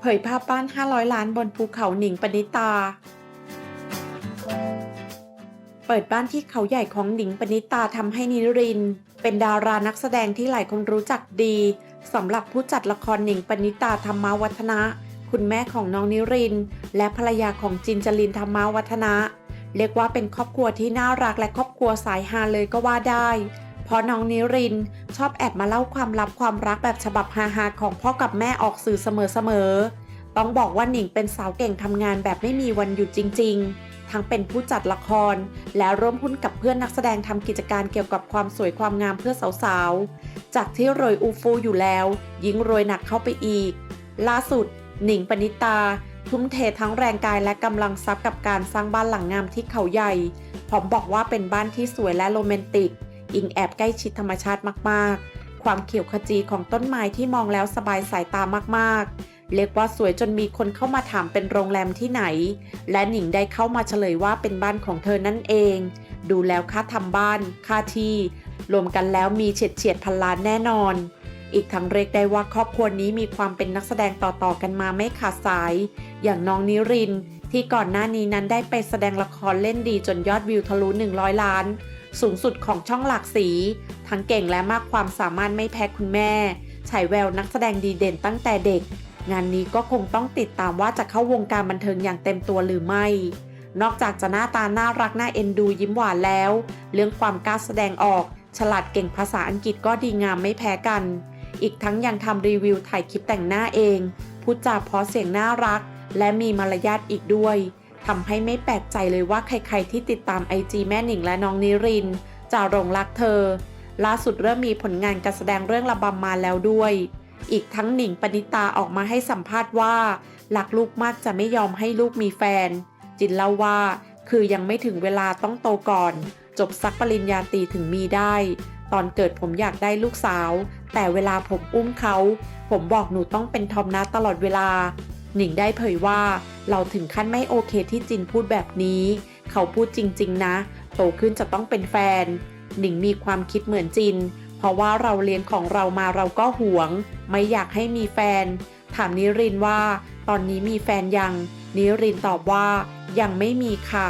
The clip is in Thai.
เผยภาพบ้าน 500 ล้านบนภูเขาหนิงปณิตา เปิดบ้านที่เขาใหญ่ของหนิงปณิตาทำให้นิริน เป็นดารานักแสดงที่หลายคนรู้จักดีสำหรับผู้จัดละครหนิงปณิตาธรรมวัฒนะ คุณแม่ของน้องนิริน และภรรยาของจินจลินธรรมวัฒนะ เรียกว่าเป็นครอบครัวที่น่ารักและครอบครัวสายฮาเลยก็ว่าได้ เพราะน้องนิรินชอบแอบมาเล่าความลับความรักแบบฉบับฮาๆของพ่อกับแม่ออกสื่อเสมอๆ ต้องบอกว่าหนิงเป็นสาวเก่งทำงานแบบไม่มีวันหยุดจริง ๆ ทั้งเป็นผู้จัดละคร และร่วมหุ้นกับเพื่อนนักแสดงทำกิจการเกี่ยวกับความสวยความงามเพื่อสาวๆ จากที่โรยอูฟูอยู่แล้ว ยิ่งโรยหนักเข้าไปอีก ล่าสุด หนิงปณิตาทุ่มเททั้งแรงกายและกำลังทรัพย์กับการสร้างบ้านหลังงามที่เขาใหญ่พร้อมบอกว่าเป็นบ้านที่สวยและโรแมนติก อิงแอบใกล้ชิดธรรมชาติมากๆ ความเขียวขจีของต้นไม้ที่มองแล้วสบายสายตามากๆ เรียกว่าสวยจนมีคนเข้ามาถามเป็นโรงแรมที่ไหน และหนิงได้เข้ามาเฉลยว่าเป็นบ้านของเธอนั่นเอง ดูแล้วค่าทำบ้าน ค่าที่ รวมกันแล้วมีเฉียดเฉียดพันล้านแน่นอนอีกทั้งเรียกได้ว่าครอบครัวนี้มีความเป็นนักแสดงต่อๆกันมาไม่ขาดสาย อย่างน้องนิรินที่ก่อนหน้านี้นั้นได้ไปแสดงละครเล่นดีจนยอดวิวทะลุ 100 ล้าน สูงสุดของช่องหลากสี ทั้งเก่งและมากความสามารถไม่แพ้คุณแม่ฉายแววนักแสดงดีเด่นตั้งแต่เด็ก งานนี้ก็คงต้องติดตามว่าจะเข้าวงการบันเทิงอย่างเต็มตัวหรือไม่ นอกจากจะหน้าตาน่ารักน่าเอ็นดูยิ้มหวานแล้ว เรื่องความกล้าแสดงออก ฉลาดเก่งภาษาอังกฤษก็ดีงามไม่แพ้กัน อีกทั้งยังทำรีวิวถ่ายคลิปแต่งหน้าเองพูดจาเพราะเสียงน่ารัก และมีมารยาทอีกด้วย ทำให้ไม่แปลกใจเลยว่าใครๆที่ติดตามไอจีแม่หนิงและน้องนิรินจะหลงรักเธอ ล่าสุดเริ่มมีผลงานการแสดงเรื่องระบำมาแล้วด้วย อีกทั้งหนิงปณิตาออกมาให้สัมภาษณ์ว่าหลักลูกมากจะไม่ยอมให้ลูกมีแฟน จินเล่าว่าคือยังไม่ถึงเวลาต้องโตก่อน จบซักปริญญาตรีถึงมีได้ ตอนเกิดผมอยากได้ลูกสาว แต่เวลาผมอุ้มเขา ผมบอกหนูต้องเป็นทอมนะตลอดเวลา หนิงได้เผยว่า เราถึงขั้นไม่โอเคที่จินพูดแบบนี้ เขาพูดจริง ๆ นะ โตขึ้นจะต้องเป็นแฟน หนิงมีความคิดเหมือนจิน เพราะว่าเราเลี้ยงของเรามาเราก็หวง ไม่อยากให้มีแฟน ถามนิรินว่า ตอนนี้มีแฟนยัง นิรินตอบว่ายังไม่มีค่ะ